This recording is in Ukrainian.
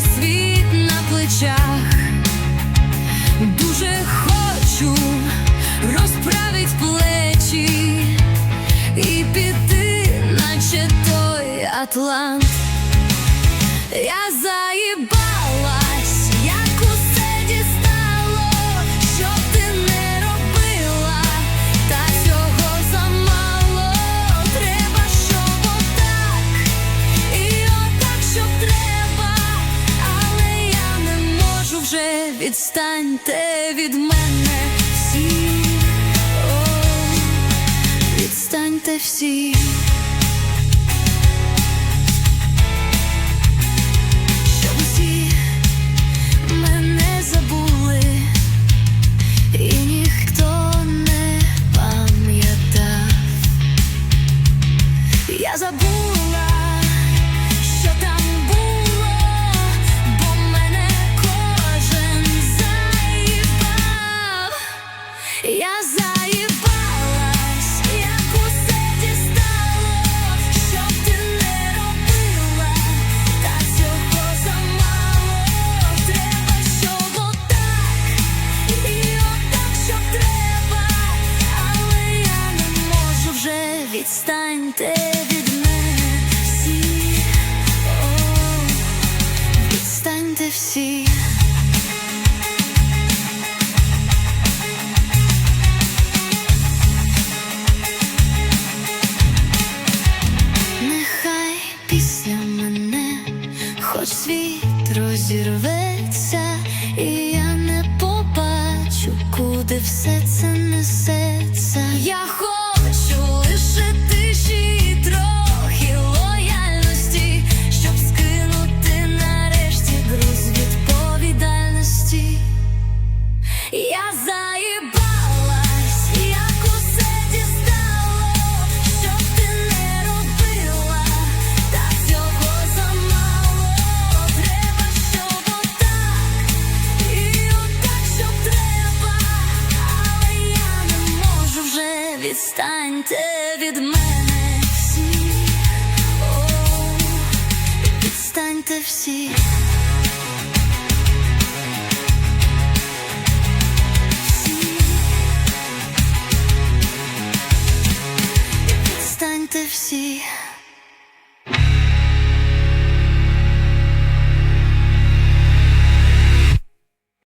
світ на плечах. Дуже хочу розправить плечі і піти, наче той Атлант. Я заїбалась, відстаньте від мене всі, О, відстаньте всі. Відстаньте від мене всі, О, відстаньте всі. Нехай після мене, хоч світ розірветься, і я не побачу, куди все це несеться. Я відстаньте від мене всі, О, відстаньте всі. Відстаньте всі.